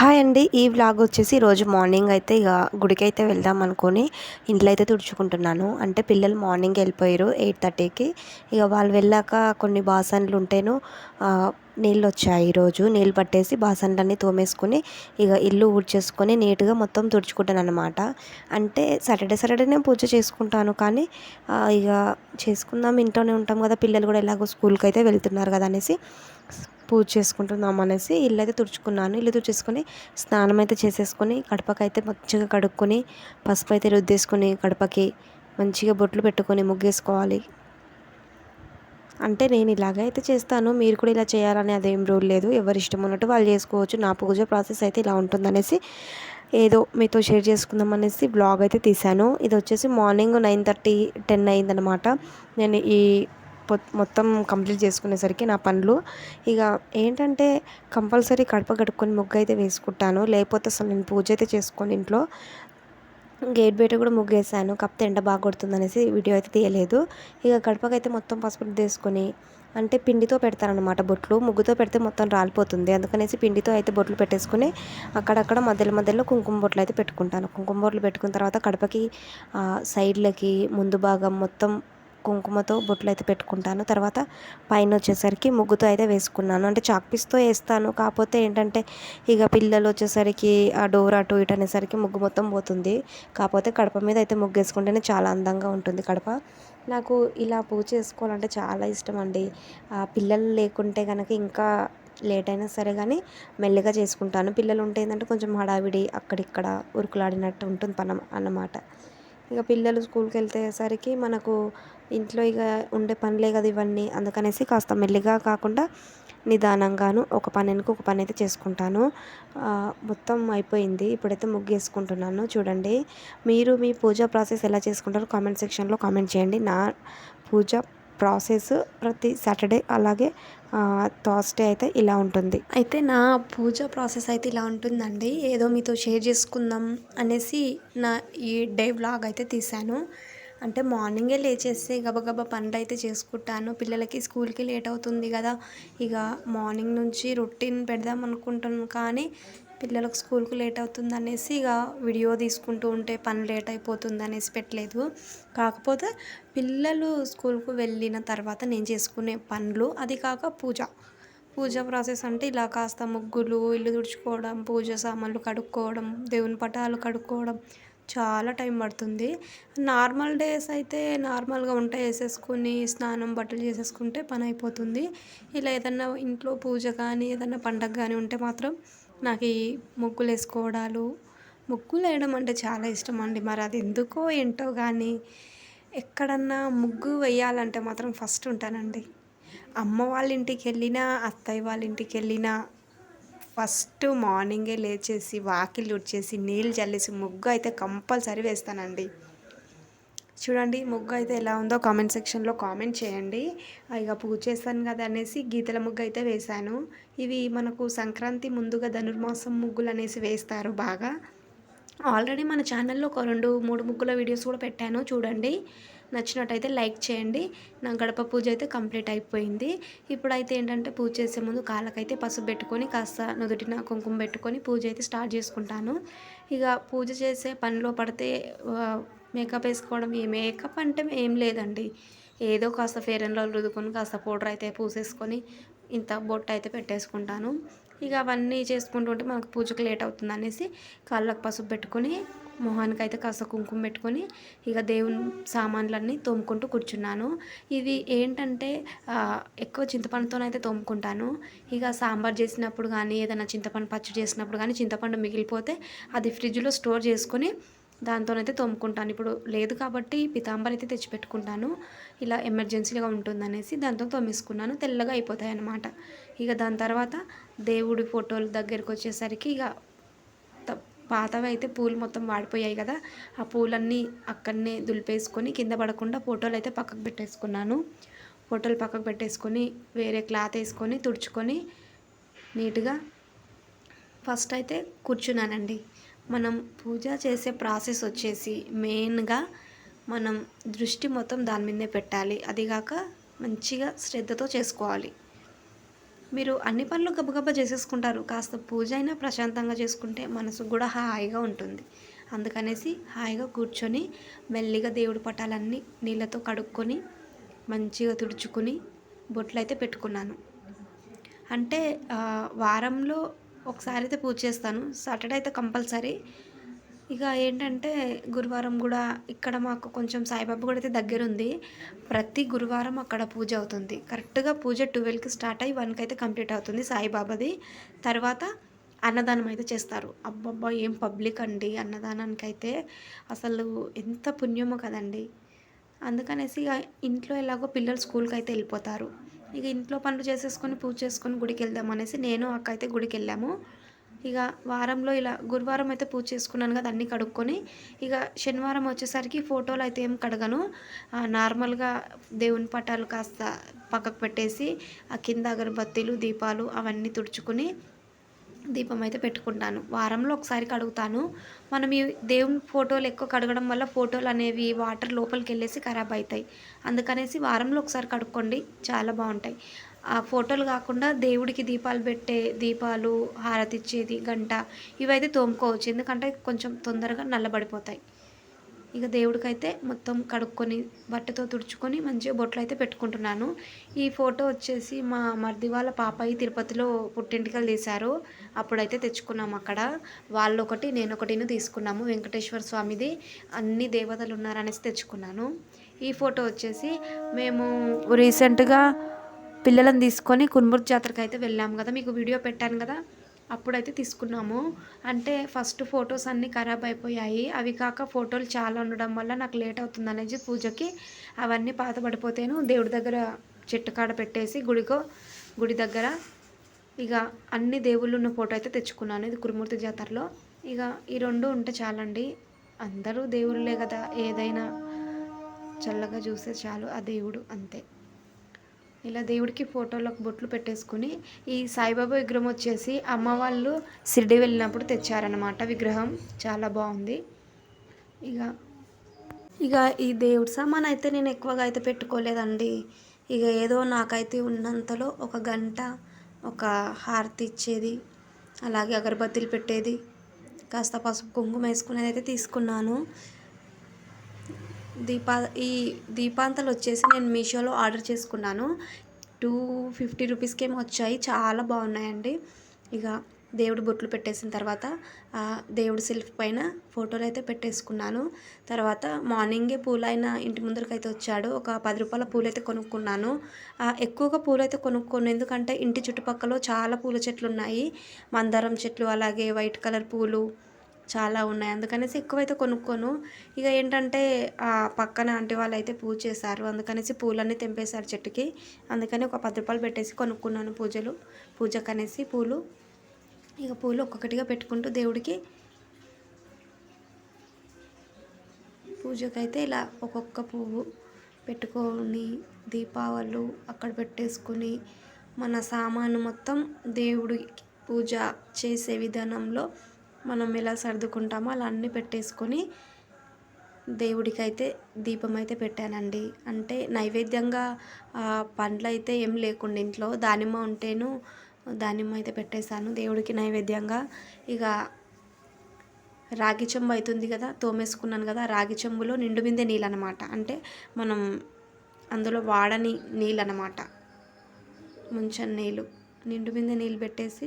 Hi అండి. ఈ vlog వచ్చేసి రోజు మార్నింగ్ అయితే ఇక గుడికి అయితే వెళ్దాం అనుకొని ఇంట్లో అయితే తుడుచుకుంటున్నాను. అంటే పిల్లలు మార్నింగ్ వెళ్ళిపోయారు ఎయిట్ థర్టీకి. ఇక వాళ్ళు వెళ్ళాక కొన్ని బాసన్లు ఉంటేను నీళ్ళు వచ్చాయి ఈరోజు నీళ్ళు పట్టేసి బాసన్లన్నీ తోమేసుకొని ఇక ఇల్లు ఊడ్చేసుకొని నీట్గా మొత్తం తుడుచుకుంటాను అనమాట అంటే సాటర్డే సాటర్డేనే పూజ చేసుకుంటాను కానీ ఇక చేసుకుందాం ఇంట్లోనే ఉంటాం కదా పిల్లలు కూడా ఎలాగో స్కూల్కి అయితే వెళ్తున్నారు కదా అనేసి పూజ చేసుకుంటున్నాం అనేసి ఇల్లు అయితే తుడుచుకున్నాను. ఇల్లు తుడిచేసుకొని స్నానం అయితే చేసేసుకొని కడపకైతే మంచిగా కడుక్కొని పసుపు అయితే రుద్దేసుకొని కడపకి మంచిగా బొట్లు పెట్టుకొని ముగ్గేసుకోవాలి. అంటే నేను ఇలాగ అయితే చేస్తాను. మీరు కూడా ఇలా చేయాలని అదేం రూల్ లేదు. ఎవరి ఇష్టం ఉన్నట్టు వాళ్ళు చేసుకోవచ్చు. నా పూజ ప్రాసెస్ అయితే ఇలా ఉంటుందనేసి ఏదో మీతో షేర్ చేసుకుందాం అనేసి బ్లాగ్ అయితే తీశాను. ఇది వచ్చేసి మార్నింగ్ నైన్ థర్టీ టెన్ అయిందనమాట. నేను ఈ మొత్తం కంప్లీట్ చేసుకునేసరికి నా పనులు. ఇక ఏంటంటే కంపల్సరీ కడప కడుక్కొని ముగ్గు అయితే వేసుకుంటాను. లేకపోతే అసలు నేను పూజ అయితే చేసుకొని ఇంట్లో గేట్ బయట కూడా ముగ్గు వేసాను కాకపోతే ఎండ బాగా కొడుతుంది అనేసి వీడియో అయితే తీయలేదు. ఇక గడపకైతే మొత్తం పసుపు తీసుకొని అంటే పిండితో పెడతారనమాట బొట్లు. ముగ్గుతో పెడితే మొత్తం రాలిపోతుంది. అందుకనేసి పిండితో అయితే బొట్లు పెట్టేసుకుని అక్కడక్కడ మధ్యలో మధ్యలో కుంకుమ బొట్లు అయితే పెట్టుకుంటాను. కుంకుమ బొట్లు పెట్టుకున్న తర్వాత కడపకి సైడ్లకి ముందు భాగం మొత్తం కుంకుమతో బొట్లు అయితే పెట్టుకుంటాను. తర్వాత పైన వచ్చేసరికి ముగ్గుతో అయితే వేసుకున్నాను. అంటే చాక్పీస్తో వేస్తాను. కాకపోతే ఏంటంటే ఇక పిల్లలు వచ్చేసరికి ఆ డోర్ అటు ఇటు అనేసరికి ముగ్గు మొత్తం పోతుంది. కాకపోతే కడప మీద అయితే ముగ్గు వేసుకుంటేనే చాలా అందంగా ఉంటుంది కడప. నాకు ఇలా పూజ చేసుకోవాలంటే చాలా ఇష్టం అండి పిల్లలు లేకుంటే కనుక ఇంకా లేట్ అయినా సరే కానీ మెల్లగా చేసుకుంటాను. పిల్లలు ఉంటే ఏంటంటే కొంచెం హడావిడి అక్కడిక్కడ ఉరుకులాడినట్టు ఉంటుంది పనం అన్నమాట. ఇక పిల్లలు స్కూల్కి వెళ్తేసరికి మనకు ఇంట్లో ఇక ఉండే పనులే కదా ఇవన్నీ. అందుకనేసి కాస్త మెల్లిగా కాకుండా నిదానంగాను ఒక పని వెనుక ఒక పని అయితే చేసుకుంటాను. మొత్తం అయిపోయింది. ఇప్పుడైతే ముగ్గు వేసుకుంటున్నాను చూడండి. మీరు మీ పూజ ప్రాసెస్ ఎలా చేసుకుంటారో కామెంట్ సెక్షన్లో కామెంట్ చేయండి. నా పూజ ప్రాసెస్ ప్రతి సాటర్డే అలాగే థర్స్డే అయితే ఇలా ఉంటుంది. అయితే నా పూజ ప్రాసెస్ అయితే ఇలా ఉంటుందండి. ఏదో మీతో షేర్ చేసుకుందాం అనేసి నా ఈ డే బ్లాగ్ అయితే తీశాను. అంటే మార్నింగే లేచేసి గబగబా పనులు అయితే చేసుకుంటాను. పిల్లలకి స్కూల్కి లేట్ అవుతుంది కదా. ఇక మార్నింగ్ నుంచి రొటీన్ పెడదాం అనుకుంటాను కానీ పిల్లలకు స్కూల్కి లేట్ అవుతుంది అనేసి ఇక వీడియో తీసుకుంటూ ఉంటే పని లేట్ అయిపోతుంది అనేసి పెట్టలేదు. కాకపోతే పిల్లలు స్కూల్కు వెళ్ళిన తర్వాత నేను చేసుకునే పనులు అది కాక పూజ. పూజ ప్రాసెస్ అంటే ఇలా కాస్త ముగ్గులు ఇల్లు తుడుచుకోవడం పూజ సామాన్లు కడుక్కోవడం దేవుని పటాలు కడుక్కోవడం చాలా టైం పడుతుంది. నార్మల్ డేస్ అయితే నార్మల్గా వంట వేసేసుకొని స్నానం బట్టలు చేసేసుకుంటే పని అయిపోతుంది. ఇలా ఏదన్నా ఇంట్లో పూజ కానీ ఏదన్నా పండగ కానీ ఉంటే మాత్రం నాకు ఈ ముగ్గులు వేసుకోవడాలు. ముగ్గులు వేయడం అంటే చాలా ఇష్టం అండి మరి అది ఎందుకో ఏంటో కానీ ఎక్కడన్నా ముగ్గు వేయాలంటే మాత్రం ఫస్ట్ ఉంటానండి. అమ్మ వాళ్ళ ఇంటికి వెళ్ళినా అత్తయ్య వాళ్ళ ఇంటికి వెళ్ళినా ఫస్ట్ మార్నింగే లేచేసి వాకిలి ఉడిచేసి నీళ్ళు చల్లేసి ముగ్గు అయితే కంపల్సరీ వేస్తానండి. చూడండి ముగ్గు అయితే ఎలా ఉందో కామెంట్ సెక్షన్లో కామెంట్ చేయండి. ఇక పూజ చేస్తాను కదా అనేసి గీతల ముగ్గు అయితే వేశాను. ఇవి మనకు సంక్రాంతి ముందుగా ధనుర్మాసం ముగ్గులు అనేసి వేస్తారు బాగా. ఆల్రెడీ మన ఛానల్లో ఒక రెండు మూడు ముగ్గుల వీడియోస్ కూడా పెట్టాను. చూడండి. నచ్చినట్టయితే లైక్ చేయండి. నా గడప పూజ అయితే కంప్లీట్ అయిపోయింది. ఇప్పుడైతే ఏంటంటే పూజ చేసే ముందు కాళ్ళకైతే పసుపు పెట్టుకొని కాస్త నుదుటిన కుంకుమ పెట్టుకొని పూజ అయితే స్టార్ట్ చేసుకుంటాను. ఇక పూజ చేసే పనిలో పడితే మేకప్ వేసుకోవడం ఏ మేకప్ అంటే ఏం లేదండి. ఏదో కాస్త ఫేర్ అండ్ లవ్లీ రుద్దుకొని కాస్త పౌడర్ అయితే పూసేసుకొని ఇంత బొట్టు అయితే పెట్టేసుకుంటాను. ఇక అవన్నీ చేసుకుంటూ ఉంటే మనకు పూజకు లేట్ అవుతుంది అనేసి కాళ్ళకు పసుపు పెట్టుకొని మొహానికి అయితే కాస్త కుంకుమ పెట్టుకొని ఇక దేవుని సామాన్లన్నీ తోముకుంటూ కూర్చున్నాను. ఇది ఏంటంటే ఎక్కువ చింతపండుతోనైతే తోముకుంటాను. ఇక సాంబార్ చేసినప్పుడు కానీ ఏదైనా చింతపండు పచ్చడి చేసినప్పుడు కానీ చింతపండు మిగిలిపోతే అది ఫ్రిడ్జ్లో స్టోర్ చేసుకొని దాంతోనైతే తోముకుంటాను. ఇప్పుడు లేదు కాబట్టి పితాంబర్ అయితే తెచ్చిపెట్టుకుంటాను. ఇలా ఎమర్జెన్సీగా ఉంటుందనేసి దాంతో తోమేసుకున్నాను. తెల్లగా అయిపోతాయి అన్నమాట ఇక దాని తర్వాత దేవుడి ఫోటోల దగ్గరికి వచ్చేసరికి ఇక పాతవి అయితే పూలు మొత్తం వాడిపోయాయి కదా. ఆ పూలన్నీ అక్కడనే దులిపేసుకొని కింద పడకుండా ఫోటోలు అయితే పక్కకు పెట్టేసుకున్నాను. ఫోటోలు పక్కకు పెట్టేసుకొని వేరే క్లాత్ వేసుకొని తుడుచుకొని నీట్గా ఫస్ట్ అయితే కూర్చున్నానండి. మనం పూజ చేసే ప్రాసెస్ వచ్చేసి మెయిన్గా మనం దృష్టి మొత్తం దాని మీదే పెట్టాలి. అదిగాక మంచిగా శ్రద్ధతో చేసుకోవాలి. మీరు అన్ని పనులు గబగబా చేసేసుకుంటారు. కాస్త పూజ అయినా ప్రశాంతంగా చేసుకుంటే మనసుకు కూడా హాయిగా ఉంటుంది. అందుకనేసి హాయిగా కూర్చొని మెల్లిగా దేవుడి పటాలన్నీ నీళ్ళతో కడుక్కొని మంచిగా తుడుచుకుని బొట్లు అయితే పెట్టుకున్నాను. అంటే వారంలో ఒకసారి అయితే పూజ చేస్తాను. సాటర్డే అయితే కంపల్సరీ. ఇక ఏంటంటే గురువారం కూడా ఇక్కడ మాకు కొంచెం సాయిబాబా కూడా అయితే దగ్గర ఉంది ప్రతి గురువారం అక్కడ పూజ అవుతుంది. కరెక్ట్గా పూజ ట్వెల్వ్కి స్టార్ట్ అయ్యి వన్కి అయితే కంప్లీట్ అవుతుంది సాయిబాబాది. తర్వాత అన్నదానం అయితే చేస్తారు. అబ్బబ్బా! ఏం పబ్లిక్ అండి అన్నదానానికి అయితే అసలు ఎంత పుణ్యమో కదండి. అందుకనేసి ఇక ఇంట్లో ఎలాగో పిల్లలు స్కూల్కి అయితే వెళ్ళిపోతారు. ఇక ఇంట్లో పనులు చేసేసుకొని పూజ చేసుకొని గుడికి వెళ్దాం అనేసి నేను అక్క అయితే గుడికి వెళ్ళాము. ఇక వారంలో ఇలా గురువారం అయితే పూజ చేసుకున్నాను కదా అన్నీ కడుక్కొని. ఇక శనివారం వచ్చేసరికి ఫోటోలు అయితే ఏం కడగను. నార్మల్గా దేవుని పటాలు కాస్త పక్కకు పెట్టేసి ఆ కింద అగరబత్తీలు దీపాలు అవన్నీ తుడుచుకుని దీపం అయితే పెట్టుకుంటాను. వారంలో ఒకసారి కడుగుతాను. మనం ఈ దేవుని ఫోటోలు ఎక్కువ కడగడం వల్ల ఫోటోలు అనేవి వాటర్ లోపలికి వెళ్ళేసి ఖరాబ్ అవుతాయి అందుకనేసి వారంలో ఒకసారి కడుక్కోండి. చాలా బాగుంటాయి. ఆ ఫోటోలు కాకుండా దేవుడికి దీపాలు పెట్టే దీపాలు హారతి ఇచ్చేది గంట ఇవైతే తోముకోవచ్చు. ఎందుకంటే కొంచెం తొందరగా నల్లబడిపోతాయి. ఇక దేవుడికైతే మొత్తం కడుక్కొని బట్టతో తుడుచుకొని మంచిగా బొట్లు అయితే పెట్టుకుంటున్నాను. ఈ ఫోటో వచ్చేసి మా మరిది వాళ్ళ పాపాయి తిరుపతిలో పుట్టింటికలు తీశారు. అప్పుడైతే తెచ్చుకున్నాము అక్కడ. వాళ్ళు ఒకటి నేను ఒకటిను తీసుకున్నాము వెంకటేశ్వర స్వామిది. అన్ని దేవతలు ఉన్నారనేసి తెచ్చుకున్నాను. ఈ ఫోటో వచ్చేసి మేము రీసెంట్గా పిల్లలను తీసుకొని కున్మూర్ జాతరకు అయితే వెళ్ళాము కదా. మీకు వీడియో పెట్టాను కదా. అప్పుడైతే తీసుకున్నాము. అంటే ఫస్ట్ ఫొటోస్ అన్నీ ఖరాబ్ అయిపోయాయి. అవి కాక ఫోటోలు చాలా ఉండడం వల్ల నాకు లేట్ అవుతుంది అనేది పూజకి అవన్నీ పాత పడిపోతేను దేవుడి దగ్గర చెట్టు కాడ పెట్టేసి గుడికో గుడి దగ్గర ఇక అన్ని దేవుళ్ళు ఉన్న ఫోటో అయితే తెచ్చుకున్నాను. ఇది కురుమూర్తి జాతరలో. ఇక ఈ రెండు ఉంటే చాలండి. అందరూ దేవుళ్ళే కదా. ఏదైనా చల్లగా చూస్తే చాలు. ఆ దేవుడు అంతే. ఇలా దేవుడికి ఫోటోలకు బొట్లు పెట్టేసుకుని ఈ సాయిబాబా విగ్రహం వచ్చేసి అమ్మ వాళ్ళు సిరిడి వెళ్ళినప్పుడు తెచ్చారనమాట విగ్రహం చాలా బాగుంది. ఇక ఇక ఈ దేవుడి సామాన్ అయితే నేను ఎక్కువగా అయితే పెట్టుకోలేదండి. ఇక ఏదో నాకైతే ఉన్నంతలో ఒక గంట ఒక హారతి ఇచ్చేది అలాగే అగరబత్తీలు పెట్టేది కాస్త పసుపు కుంకుమ వేసుకునేది అయితే తీసుకున్నాను. దీపా ఈ దీపాంతలు వచ్చేసి నేను మీషోలో ఆర్డర్ చేసుకున్నాను. టూ ఫిఫ్టీ రూపీస్కి ఏమో వచ్చాయి. చాలా బాగున్నాయండి. ఇక దేవుడి బొట్లు పెట్టేసిన తర్వాత దేవుడు దేవుడి సెల్ఫ్ పైన ఫోటోలు అయితే పెట్టేసుకున్నాను. తర్వాత మార్నింగే పూలైన ఇంటి ముందరకైతే వచ్చాడు. ఒక పది రూపాయల పూలు అయితే కొనుక్కున్నాను ఎక్కువగా పూలు అయితే కొనుక్కోను. ఎందుకంటే ఇంటి చుట్టుపక్కల చాలా పూల చెట్లు ఉన్నాయి. మందారం చెట్లు అలాగే వైట్ కలర్ పూలు చాలా ఉన్నాయి. అందుకనేసి ఎక్కువైతే కొనుక్కోను. ఇక ఏంటంటే పక్కన ఆంటీ వాళ్ళు అయితే పూజ చేశారు. అందుకనేసి పూలన్నీ తెంపేశారు చెట్టుకి. అందుకని ఒక పది రూపాయలు పెట్టేసి కొనుక్కున్నాను పూజలు. పూజకనేసి పూలు. ఇక పూలు ఒక్కొక్కటిగా పెట్టుకుంటూ దేవుడికి పూజకైతే ఇలా ఒక్కొక్క పువ్వు పెట్టుకొని దీపావళి అక్కడ పెట్టేసుకుని మన సామాను మొత్తం దేవుడికి పూజ చేసే విధానంలో మనం ఎలా సర్దుకుంటామో అలా అన్నీ పెట్టేసుకొని దేవుడికి అయితే దీపం అయితే పెట్టానండి. అంటే నైవేద్యంగా ఆ, పండ్లు అయితే ఏం లేకుండా ఇంట్లో దానిమ్మ ఉంటేను దానిమ్మ అయితే పెట్టేశాను. దేవుడికి నైవేద్యంగా. ఇక రాగి చెంబు అవుతుంది కదా తోమేసుకున్నాను కదా రాగి చెంబులో నిండు బిందె నీళ్ళు అనమాట అంటే మనం అందులో వాడని నీళ్ళు అనమాట ముంచని నీళ్ళు నిండు బిందె నీళ్ళు పెట్టేసి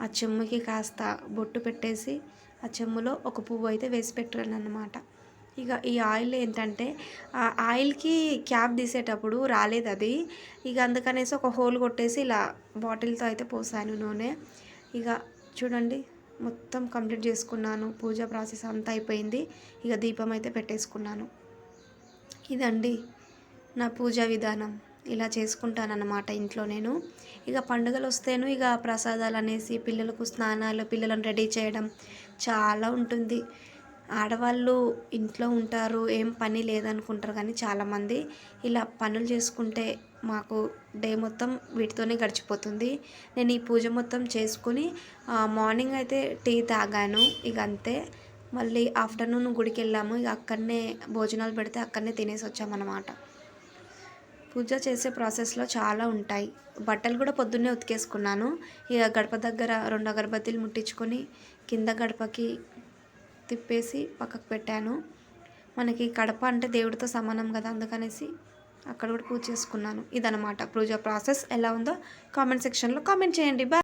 ఆ చెమ్ముకి కాస్త బొట్టు పెట్టేసి ఆ చెమ్ములో ఒక పువ్వు అయితే వేసి పెట్టాను అన్నమాట ఇక ఈ ఆయిల్ ఏంటంటే ఆ ఆయిల్కి క్యాప్ తీసేటప్పుడు రాలేదు అది. ఇక అందుకనేసి ఒక హోల్ కొట్టేసి ఇలా బాటిల్తో అయితే పోసాను నూనె. ఇక చూడండి మొత్తం కంప్లీట్ చేసుకున్నాను. పూజ ప్రాసెస్ అంతా అయిపోయింది. ఇక దీపం అయితే పెట్టేసుకున్నాను. ఇదండి నా పూజా విధానం. ఇలా చేసుకుంటానన్నమాట ఇంట్లో నేను. ఇక పండుగలు వస్తేను ఇక ప్రసాదాలు అనేసి పిల్లలకు స్నానాలు పిల్లలను రెడీ చేయడం చాలా ఉంటుంది. ఆడవాళ్ళు ఇంట్లో ఉంటారు ఏం పని లేదనుకుంటారు కానీ చాలామంది ఇలా పనులు చేసుకుంటే మాకు డే మొత్తం వీటితోనే గడిచిపోతుంది. నేను ఈ పూజ మొత్తం చేసుకుని మార్నింగ్ అయితే టీ తాగాను. ఇక అంతే. మళ్ళీ ఆఫ్టర్నూన్ గుడికి వెళ్ళాము ఇక అక్కడనే భోజనాలు పెడితే అక్కడనే తినేసి వచ్చామన్నమాట పూజ చేసే ప్రాసెస్లో చాలా ఉంటాయి. బట్టలు కూడా పొద్దున్నే ఉతికేసుకున్నాను. ఇక గడప దగ్గర రెండు అగరబత్తీలు ముట్టించుకొని కింద గడపకి తిప్పేసి పక్కకు పెట్టాను. మనకి కడప అంటే దేవుడితో సమానం కదా అందుకనేసి అక్కడ కూడా పూజ చేసుకున్నాను. ఇదనమాట పూజ ప్రాసెస్ ఎలా ఉందో కామెంట్ సెక్షన్లో కామెంట్ చేయండి. బాయ్